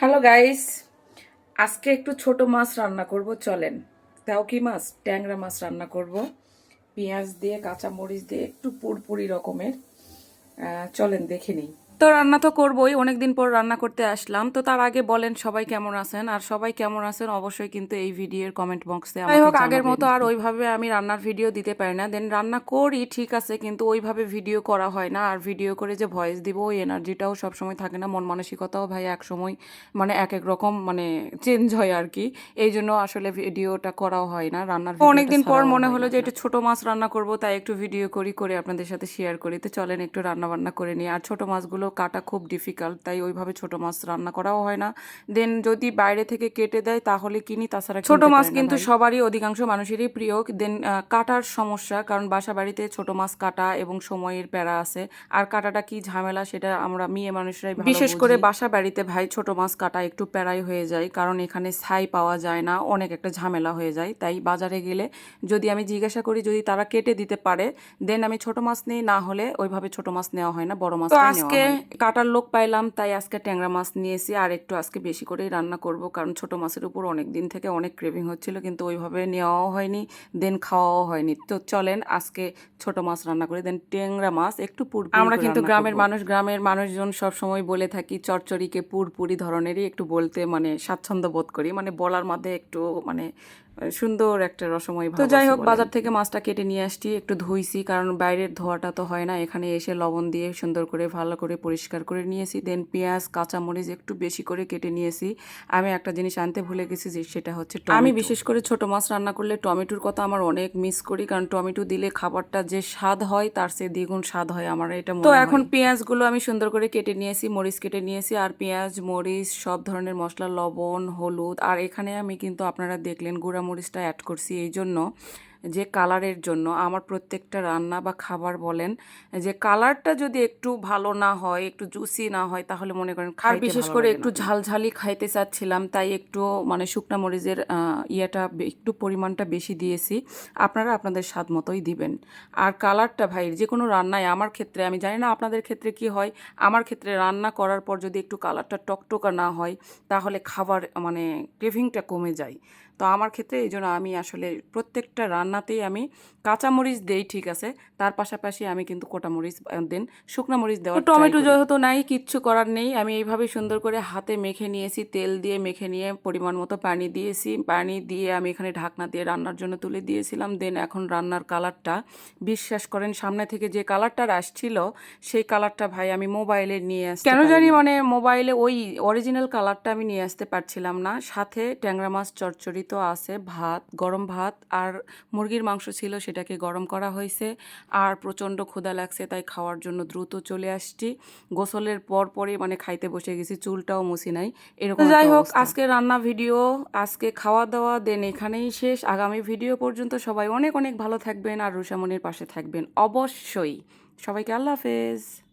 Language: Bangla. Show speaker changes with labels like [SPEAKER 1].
[SPEAKER 1] হ্যালো গাইস, আজকে একটু ছোট মাছ রান্না করব, চলেন। তাও কি মাছ? ট্যাংরা মাছ রান্না করব। পেঁয়াজ দিয়ে কাঁচা মরিচ দিয়ে, একটু পুরপুরি রকমের। চলেন, দেখে নিই। তো রান্না তো করবই অনেকদিন পর রান্না করতে আসলাম। তো তার আগে বলেন সবাই কেমন আছেন? আর সবাই কেমন আছেন অবশ্যই কিন্তু এই ভিডিওর কমেন্ট বক্সে যাই হোক আগের মতো আর ওইভাবে আমি রান্নার ভিডিও দিতে পারি না। দেন রান্না করি ঠিক আছে কিন্তু ওইভাবে ভিডিও করা হয় না। আর ভিডিও করে যে ভয়েস দিব ওই এনার্জিটাও সবসময় থাকে না। মন মানসিকতাও ভাই এক সময় মানে এক এক রকম মানে চেঞ্জ হয় আর কি। এই জন্য আসলে ভিডিওটা করাও হয় না রান্নার অনেকদিন পর মনে হলো যে একটু ছোট মাছ রান্না করব তাই একটু ভিডিও করি করে আপনাদের সাথে শেয়ার করি। তো চলেন একটু রান্না বান্না করে নিই। আর ছোট মাছগুলো কাটা খুব ডিফিকাল্ট তাই ওইভাবে ছোট মাছ রান্না করাও হয় না। দেন যদি বাইরে থেকে কেটে দেয় তাহলে কিনি তাছাড়া ছোট মাছ কিন্তু সবারই অধিকাংশ মানুষেরই প্রিয়। দেন কাটার সমস্যা কারণ বাসা বাড়িতে ছোট মাছ কাটা এবং সময়ের প্যারা আছে। আর কাটাটা কি ঝামেলা সেটা আমরা মেয়ে মানুষরাই বিশেষ করে বাসা বাড়িতে ভাই ছোট মাছ কাটা একটু প্যারাই হয়ে যায় কারণ এখানে ছাই পাওয়া যায় না অনেক একটা ঝামেলা হয়ে যায়। তাই বাজারে গেলে যদি আমি জিজ্ঞাসা করি যদি তারা কেটে দিতে পারে দেন আমি ছোট মাছ নেই না হলে ওইভাবে ছোট মাছ নেওয়া হয় না বড় মাছ আজকে কাটার লোক পাইলাম তাই আজকে ট্যাংরা মাছ নিয়েছি আর একটু আজকে বেশি করেই রান্না করব। কারণ ছোট মাছের উপর অনেক দিন থেকে অনেক ক্রেভিং হচ্ছিল কিন্তু ওইভাবে নেওয়াও হয়নি দেন খাওয়াও হয়নি। তো চলেন আজকে ছোট মাছ রান্না করি দেন ট্যাংরা মাছ একটু পুর আমরা কিন্তু গ্রামের মানুষ গ্রামের মানুষজন সব সময় বলে থাকি চচ্চড়িকে পুরপুরি ধরনেরই একটু বলতে মানে স্বাচ্ছন্দ্য বোধ করি মানে বলার মধ্যে একটু মানে সুন্দর একটা রসময় তো যাই হোক বাজার থেকে মাছটা কেটে নিয়ে আসছি একটু ধুইছি কারণ বাইরের ধোয়াটা তো হয় না। এখানে এসে লবণ দিয়ে সুন্দর করে ভালো করে পরিষ্কার করে নিয়েছি। দেন পেঁয়াজ কাঁচামরিচ একটু বেশি করে কেটে নিয়েছি। আমি একটা জিনিস আনতে ভুলে গেছি যে সেটা হচ্ছে আমি বিশেষ করে ছোট মাছ রান্না করলে টমেটোর কথা আমার অনেক মিস করি কারণ টমেটো দিলে খাবারটা যে স্বাদ হয় তার চেয়ে দ্বিগুণ স্বাদ হয় আমার এটা তো এখন পেঁয়াজগুলো আমি সুন্দর করে কেটে নিয়েছি মরিচ কেটে নিয়েছি আর পেঁয়াজ মরিচ সব ধরনের মশলা লবণ হলুদ আর এখানে আমি কিন্তু আপনারা দেখলেন গুঁড়া মরিচটা অ্যাড করছি এই জন্য যে কালারের জন্য। আমার প্রত্যেকটা রান্না বা খাবার বলেন যে কালারটা যদি একটু ভালো না হয় একটু জুসি না হয় তাহলে মনে করেন আর বিশেষ করে একটু ঝালঝালি খাইতে চাচ্ছিলাম তাই একটু মানে শুকনা মরিচের ইয়েটা একটু পরিমাণটা বেশি দিয়েছি। আপনারা আপনাদের স্বাদ মতোই দিবেন। আর কালারটা ভাই যে কোনো রান্নায় আমার ক্ষেত্রে আমি জানি না আপনাদের ক্ষেত্রে কি হয় আমার ক্ষেত্রে রান্না করার পর যদি একটু কালারটা টকটকা না হয় তাহলে খাবার মানে ক্রেভিংটা কমে যায়। তো আমার ক্ষেত্রে এই জন্য আমি আসলে প্রত্যেকটা রান্নাতেই আমি কাঁচামরিচ দেই ঠিক আছে। তার পাশাপাশি আমি কিন্তু কোটামরিচ দেন শুকনো মরিচ দেওয়া টমেটো যেহেতু নাই কিচ্ছু করার নেই। আমি এইভাবে সুন্দর করে হাতে মেখে নিয়েছি তেল দিয়ে মেখে নিয়ে পরিমাণ মতো পানি দিয়েছি। পানি দিয়ে আমি এখানে ঢাকনা দিয়ে রান্নার জন্য তুলে দিয়েছিলাম। দেন এখন রান্নার কালারটা বিশ্বাস করেন সামনে থেকে যে কালারটা আসছিল সেই কালারটা ভাই আমি মোবাইলে নিয়ে আসতে কেন জানি মানে মোবাইলে ওই অরিজিনাল কালারটা আমি নিয়ে আসতে পারছিলাম না। সাথে ট্যাংরা মাছ চচ্চড়ি তো আছে ভাত গরম ভাত আর মুরগির মাংস ছিল সেটাকে গরম করা হয়েছে আর প্রচণ্ড ক্ষুধা লাগছে তাই খাওয়ার জন্য দ্রুত চলে আসছি। গোসলের পর পরই মানে খাইতে বসে গেছি চুলটাও মুছি নাই এরকম যাই হোক আজকে রান্না ভিডিও আজকে খাওয়া দাওয়া দেন এখানেই শেষ। আগামী ভিডিও পর্যন্ত সবাই অনেক অনেক ভালো থাকবেন আর রুষামনির পাশে থাকবেন অবশ্যই। সবাইকে আল্লাহ হাফেজ।